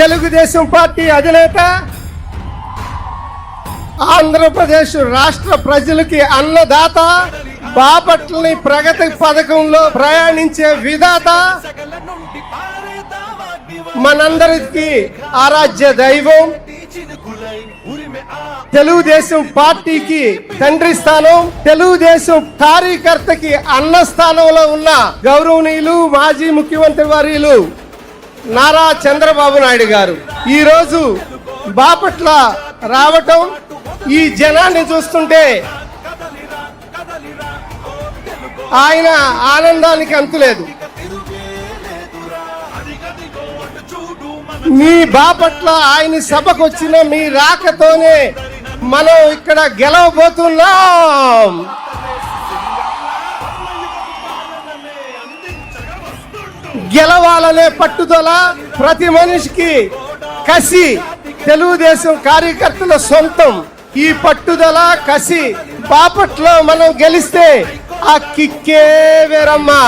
Telugu Desam party అధినేత ఆంధ్రప్రదేశ్ రాష్ట్ర ప్రజలకి అన్నదాత బాపట్లని ప్రగతి పథకంలో ప్రయాణించే విధాత మనందరికి ఆరాధ్య దైవం తెలుగుదేశం పార్టీకి తండ్రి స్థానం తెలుగుదేశం కార్యకర్తకి అన్న స్థానంలో ఉన్న గౌరవనీయులు మాజీ ముఖ్యమంత్రి వర్యులు. నారా చంద్రబాబు నాయుడు గారు. ఈ రోజు బాపట్ల రావటం ఈ జనాన్ని చూస్తుంటే ఆయన ఆనందానికి అంతులేదు మీ బాపట్ల ఆయన సభకు వచ్చిన మీ రాకతోనే మనం ఇక్కడ గెలవబోతున్నాం. గెలవాలనే పట్టుదల ప్రతి మనిషికి కసి తెలుగుదేశం కార్యకర్తల సొంతం. ఈ పట్టుదల కసి బాపట్లో మనం గెలిస్తే ఆ కిక్కే వేరమ్మా.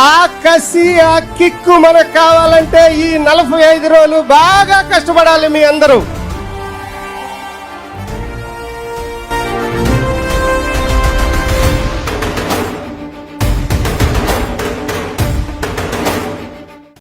ఆ కసి ఆ కిక్కు మనకు కావాలంటే ఈ నలభై ఐదు రోజులు బాగా కష్టపడాలి మీ అందరూ.